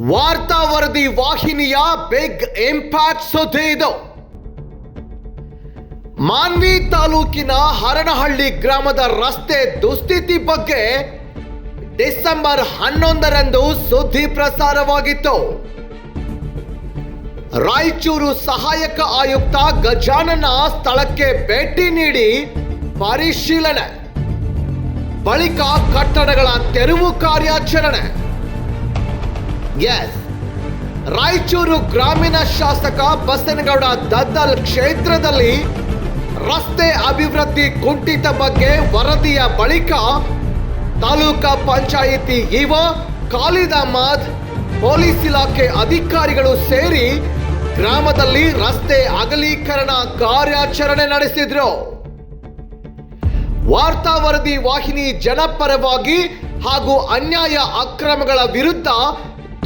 ವಾರ್ತಾ ವರದಿ ವಾಹಿನಿಯ ಬಿಗ್ ಇಂಪ್ಯಾಕ್ಟ್ ಸುದ್ದಿ ಇದು. ಮಾನ್ವಿ ತಾಲೂಕಿನ ಹರನಹಳ್ಳಿ ಗ್ರಾಮದ ರಸ್ತೆ ದುಸ್ಥಿತಿ ಬಗ್ಗೆ ಡಿಸೆಂಬರ್ ಹನ್ನೊಂದರಂದು ಸುದ್ದಿ ಪ್ರಸಾರವಾಗಿತ್ತು. ರಾಯಚೂರು ಸಹಾಯಕ ಆಯುಕ್ತ ಗಜಾನನ ಸ್ಥಳಕ್ಕೆ ಭೇಟಿ ನೀಡಿ ಪರಿಶೀಲನೆ. ಬಳಿಕ ಕಟ್ಟಡಗಳ ತೆರವು ಕಾರ್ಯಾಚರಣೆ. ಎಸ್ ರಾಯಚೂರು ಗ್ರಾಮೀಣ ಶಾಸಕ ಬಸನಗೌಡ ದದ್ದಲ್ ಕ್ಷೇತ್ರದಲ್ಲಿ ರಸ್ತೆ ಅಭಿವೃದ್ಧಿ ಕುಂಠಿತ ಬಗ್ಗೆ ವರದಿಯ ಬಳಿಕ ತಾಲೂಕಾ ಪಂಚಾಯಿತಿ ಇವ ಖಾಲಿದ್ ಅಹಮದ್, ಪೊಲೀಸ್ ಇಲಾಖೆ ಅಧಿಕಾರಿಗಳು ಸೇರಿ ಗ್ರಾಮದಲ್ಲಿ ರಸ್ತೆ ಅಗಲೀಕರಣ ಕಾರ್ಯಾಚರಣೆ ನಡೆಸಿದ್ರು. ವಾರ್ತಾ ವರದಿ ವಾಹಿನಿ ಜನಪರವಾಗಿ ಹಾಗೂ ಅನ್ಯಾಯ ಅಕ್ರಮಗಳ ವಿರುದ್ಧ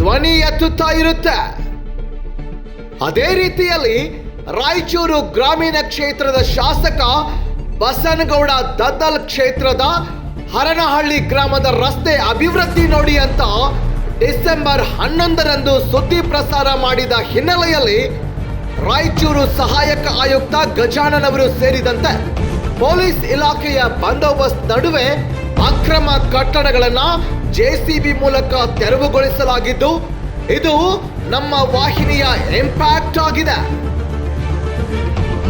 ಧ್ವನಿ ಎತ್ತುತ್ತಾ ಇರುತ್ತೆ. ಅದೇ ರೀತಿಯಲ್ಲಿ ರಾಯಚೂರು ಗ್ರಾಮೀಣ ಕ್ಷೇತ್ರದ ಶಾಸಕ ಬಸನಗೌಡ ದದ್ದಲ್ ಕ್ಷೇತ್ರದ ಹರನಹಳ್ಳಿ ಗ್ರಾಮದ ರಸ್ತೆ ಅಭಿವೃದ್ಧಿ ನೋಡಿ ಅಂತ ಡಿಸೆಂಬರ್ ಹನ್ನೊಂದರಂದು ಸುದ್ದಿ ಪ್ರಸಾರ ಮಾಡಿದ ಹಿನ್ನೆಲೆಯಲ್ಲಿ ರಾಯಚೂರು ಸಹಾಯಕ ಆಯುಕ್ತ ಗಜಾನನ್ ಅವರು ಸೇರಿದಂತೆ ಪೊಲೀಸ್ ಇಲಾಖೆಯ ಬಂದೋಬಸ್ತ್ ನಡುವೆ ಅಕ್ರಮ ಕಟ್ಟಡಗಳನ್ನ ಜೆಸಿಬಿ ಮೂಲಕ ತೆರವುಗೊಳಿಸಲಾಗಿದ್ದು, ಇದು ನಮ್ಮ ವಾಹಿನಿಯ ಇಂಪ್ಯಾಕ್ಟ್ ಆಗಿದೆ.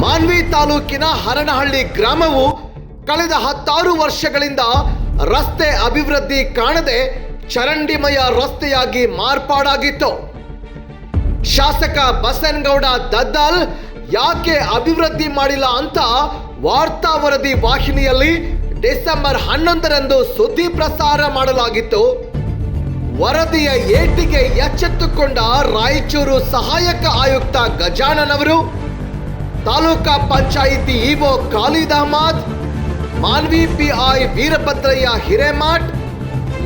ಮಾನ್ವಿ ತಾಲೂಕಿನ ಹರನಹಳ್ಳಿ ಗ್ರಾಮವು ಕಳೆದ ಹತ್ತಾರು ವರ್ಷಗಳಿಂದ ರಸ್ತೆ ಅಭಿವೃದ್ಧಿ ಕಾಣದೆ ಚರಂಡಿಮಯ ರಸ್ತೆಯಾಗಿ ಮಾರ್ಪಾಡಾಗಿತ್ತು. ಶಾಸಕ ಬಸನಗೌಡ ದದ್ದಲ್ ಯಾಕೆ ಅಭಿವೃದ್ಧಿ ಮಾಡಿಲ್ಲ ಅಂತ ವಾರ್ತಾ ವರದಿ ವಾಹಿನಿಯಲ್ಲಿ ಡಿಸೆಂಬರ್ ಹನ್ನೊಂದರಂದು ಸುದ್ದಿ ಪ್ರಸಾರ ಮಾಡಲಾಗಿತ್ತು. ವರದಿಯ ಏಟಿಗೆ ಎಚ್ಚೆತ್ತುಕೊಂಡ ರಾಯಚೂರು ಸಹಾಯಕ ಆಯುಕ್ತ ಗಜಾನನ್ ಅವರು ತಾಲೂಕಾ ಪಂಚಾಯಿತಿ ಇಒ ಖಾಲಿದ್ ಅಹಮದ್, ಮಾನ್ವಿ ಪಿಐ ವೀರಭದ್ರಯ್ಯ ಹಿರೇಮಠ್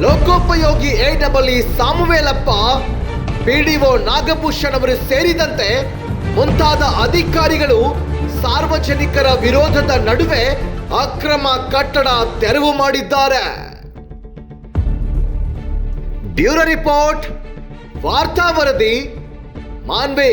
ಲೋಕೋಪಯೋಗಿ A E Samuvelappa PDO Nagabhushan ಅವರು ಸೇರಿದಂತೆ ಮುಂತಾದ ಅಧಿಕಾರಿಗಳು ಸಾರ್ವಜನಿಕರ ವಿರೋಧದ ನಡುವೆ ಅಕ್ರಮ ಕಟ್ಟಡ ತೆರವು ಮಾಡಿದ್ದಾರೆ. ಬ್ಯೂರೋ ರಿಪೋರ್ಟ್ ವಾರ್ತಾ ವರದಿ ಮಾನ್ವಿ.